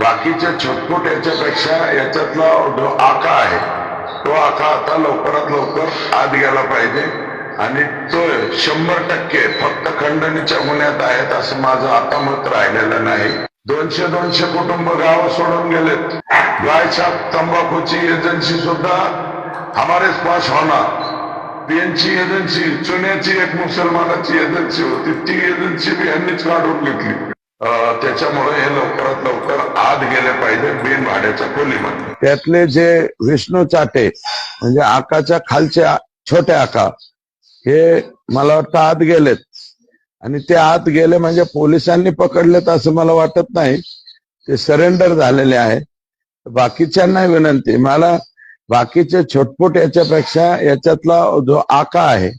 बाकीच्या छटपट याच्यापेक्षा याच्यातला जो आका आहे तो आका आता लवकरात लवकर आत गेला पाहिजे. आणि तो शंभर टक्के फक्त खंडणीच्या गुन्ह्यात आहेत असं माझं आता मत राहिलेलं नाही. दोनशे दोनशे कुटुंब गावं सोडून गेलेत. गायछाप तंबाखूची एजन्सी सुद्धा हमारेच पास होणार. पेनची एजन्सी चुन्याची एक मुसलमानाची एजन्सी होती. ती एजन्सी बी यांनीच काढून घेतली. त्याच्यामुळे हे लवकरात लवकर आत गेले पाहिजे बिन भाड्याच्या खोलीमध्ये. त्यातले जे विष्णू चाटे म्हणजे आकाच्या खालचे छोट्या छोटे आका हे मला वाटतं आत गेलेत. आणि ते आत गेले म्हणजे पोलिसांनी पकडलेत असं मला वाटत नाही. ते सरेंडर झालेले आहे. बाकीच्यांना विनंती मला बाकीचे छोटपोट याच्यापेक्षा याच्यातला जो आका आहे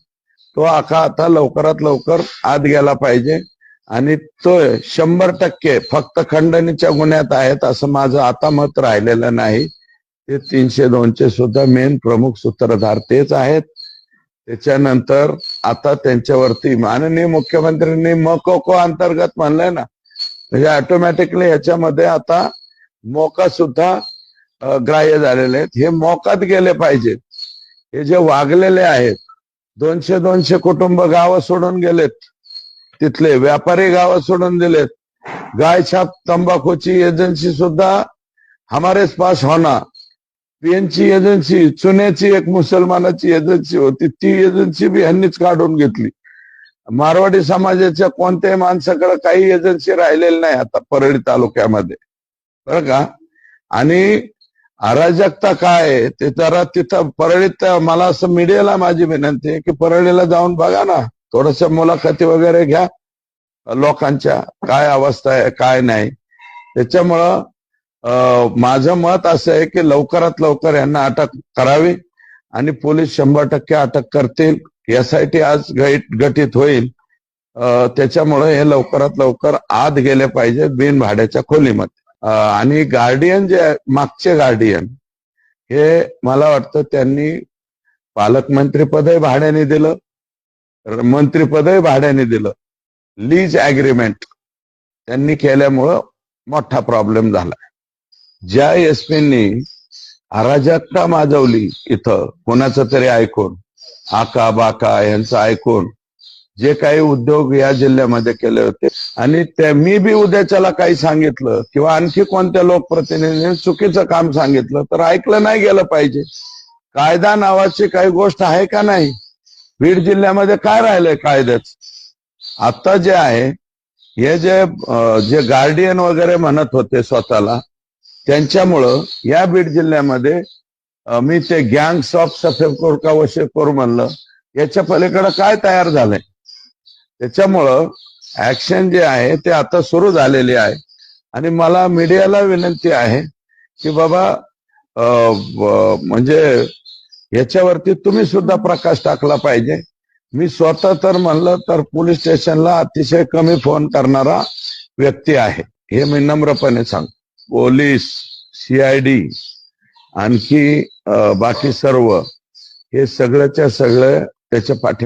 तो आका आता लवकरात लवकर आत गेला पाहिजे. आणि तो शंभर टक्के फक्त खंडणीच्या गुन्ह्यात आहेत असं माझं आता मत राहिलेलं नाही. ते तीनशे दोनशे सुद्धा मेन प्रमुख सूत्रधार तेच आहेत. त्याच्यानंतर आता त्यांच्यावरती माननीय मुख्यमंत्र्यांनी मकोको अंतर्गत म्हणलंय ना म्हणजे ऑटोमॅटिकली याच्यामध्ये आता मोका सुद्धा ग्राह्य झालेले आहेत. हे मोकात गेले पाहिजेत. हे जे वागलेले आहेत दोनशे दोनशे कुटुंब गावं सोडून गेलेत. तिथले व्यापारी गावात सोडून दिलेत. गायछाप तंबाखूची एजन्सी सुद्धा हमारेच पास होना. पीएनची एजन्सी चुन्याची एक मुसलमानाची एजन्सी होती. ती एजन्सी बी ह्यांनीच काढून घेतली. मारवाडी समाजाच्या कोणत्याही माणसाकडे काही एजन्सी राहिलेली नाही आता परळी तालुक्यामध्ये. बरं का? आणि अराजकता काय आहे? ते जरा तिथं परळीत मला असं मीडियाला माझी विनंती आहे की परळीला जाऊन बघा ना. थोडस मुलाखती वगैरे घ्या. लोकांच्या काय अवस्था आहे काय नाही. त्याच्यामुळं माझं मत असं आहे की लवकरात लवकर यांना अटक करावी आणि पोलीस शंभर टक्के अटक करतील. यासाठी आज गट- गठीत होईल. त्याच्यामुळे हे लवकरात लवकर आत गेले पाहिजे बिन भाड्याच्या खोलीमध्ये आणि गार्डियन जे आहे, मागचे गार्डियन हे मला वाटतं त्यांनी पालकमंत्रीपदही भाड्याने दिलं. मंत्रीपदही भाड्याने दिलं. लीज अग्रीमेंट त्यांनी केल्यामुळं मोठा प्रॉब्लेम झाला. ज्या एसपींनी अराजकता माजवली इथं कोणाचं तरी ऐकून आका बाका यांचं ऐकून जे काही उद्योग या जिल्ह्यामध्ये केले होते आणि ते मी बी उद्याच्याला काही सांगितलं किंवा आणखी कोणत्या लोकप्रतिनिधीने चुकीचं काम सांगितलं तर ऐकलं नाही गेलं पाहिजे. कायदा नावाची काही गोष्ट आहे का नाही? बीड जिल्ह्यामध्ये काय राहिलंय कायद्याच आता जे आहे हे जे जे गार्डियन वगैरे म्हणत होते स्वतःला त्यांच्यामुळं या बीड जिल्ह्यामध्ये मी ते गँग्स ऑफ सफेदकोर का वशेकोर म्हणलं याच्या पलीकडे काय तयार झालंय? त्याच्यामुळं ऍक्शन जे आहे ते आता सुरू झालेले आहे. आणि मला मीडियाला विनंती आहे की बाबा म्हणजे याच्यावरती तुम्ही सुद्धा प्रकाश टाकला पाहिजे. मी स्वतः तर म्हणलं तर पोलीस स्टेशनला अतिशय कमी फोन करणारा व्यक्ती आहे. हे मी नम्रपणे सांग पोलीस सीआयडी आणखी बाकी सर्व हे सगळ्याच्या सगळं त्याच्या पाठी